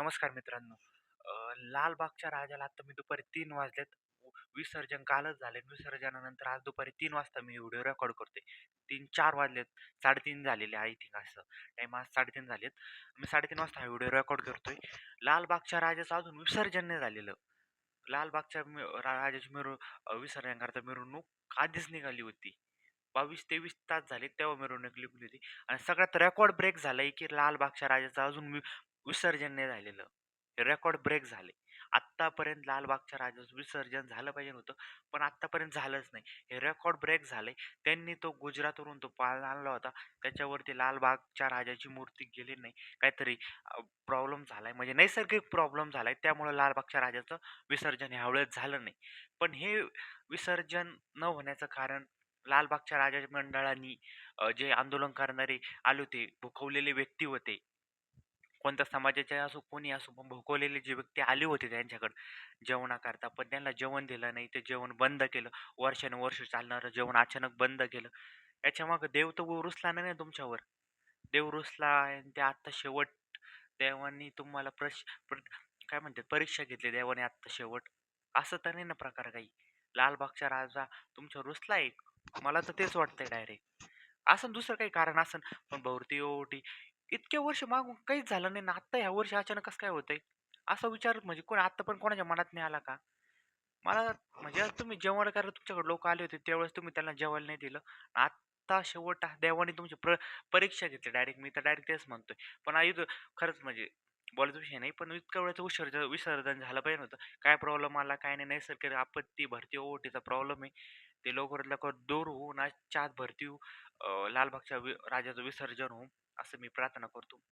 नमस्कार मित्रांनो. लालबागच्या राजाला आत्ता मी दुपारी तीन वाजलेत. विसर्जन कालच झाले. विसर्जनानंतर आज दुपारी तीन वाजता मी व्हिडिओ रेकॉर्ड करते तीन चार वाजलेत. 3:30 झालेले आय थिंक असं. टाईम आज 3:30 झालेत. मी 3:30 वाजता हा व्हिडिओ रेकॉर्ड करतोय. लालबागच्या राजाचं अजून विसर्जन नाही झालेलं. लालबागच्या राजाची मिरव विसर्जन करता मिरवणूक आधीच निघाली होती. 22-23 तास झाले तेव्हा मिरवणूक निघाली होती आणि सगळ्यात रेकॉर्ड ब्रेक झालाय, की लालबागच्या राजाचा अजून विसर्जन नाही झालेलं. रेकॉर्ड ब्रेक झाले. आत्तापर्यंत लालबागच्या राजाचं विसर्जन झालं पाहिजे होतं, पण आत्तापर्यंत झालंच नाही. हे रेकॉर्ड ब्रेक झाले त्यांनी तो गुजरातवरून तो पाळणा आणला होता. त्याच्यावरती लालबागच्या राजाची मूर्ती गेली नाही. काहीतरी प्रॉब्लेम झालाय म्हणजे नैसर्गिक प्रॉब्लेम झालाय. त्यामुळं लालबागच्या राजाचं विसर्जन ह्यावेळेस झालं नाही. पण हे विसर्जन न होण्याचं कारण लालबागच्या राजा मंडळांनी अ, जे आंदोलन करणारे आले होते, भुकवलेले व्यक्ती होते. कोणत्या समाजाच्या असो, कोणी असो, पण भुकवलेले जे व्यक्ती आले होते त्यांच्याकडं जेवणाकरता, पण त्यांना जेवण दिलं नाही. ते जेवण बंद केलं. वर्षानुवर्ष चालणारं जेवण अचानक बंद केलं. याच्यामागं देव तर रुसला नाही ना तुमच्यावर. देव रुसला आणि ते आत्ता शेवट देवानी तुम्हाला प्रश प्र काय म्हणतात परीक्षा घेतली देवाने आत्ता शेवट. असं तर नाही ना प्रकार काही. लालबागचा राजा तुमच्यावर एक मला तर तेच वाटतंय डायरेक्ट. असं दुसरं काही कारण असेल, पण भोवती-ओवटी इतक्या वर्ष मागून काहीच झालं नाही ना आत्ता ह्या वर्षी अचानक कसं काय होतंय? असा विचार म्हणजे कोण आत्ता पण कोणाच्या मनात नाही आला का? मला म्हणजे तुम्ही जेवण करायला तुमच्याकडे लोकं आले होते त्यावेळेस तुम्ही त्यांना जेवायला नाही दिलं. आत्ता शेवट देवाने तुमची प्र परीक्षा घेतली डायरेक्ट. मी तर डायरेक्ट तेच म्हणतोय. पण इथं खरंच म्हणजे बोलायचा विषय नाही, पण इतक्या वेळेचं विसर्ज विसर्जन झालं पाहिजे नव्हतं. काय प्रॉब्लेम आला, काय नाही, नैसर्गिक आपत्ती, भरती ओटीचा प्रॉब्लेम आहे. ते लवकरात लवकर दूर होऊन आज चार भरती लालबागच्या वि राजाचं विसर्जन होऊन असं मी प्रार्थना करतो.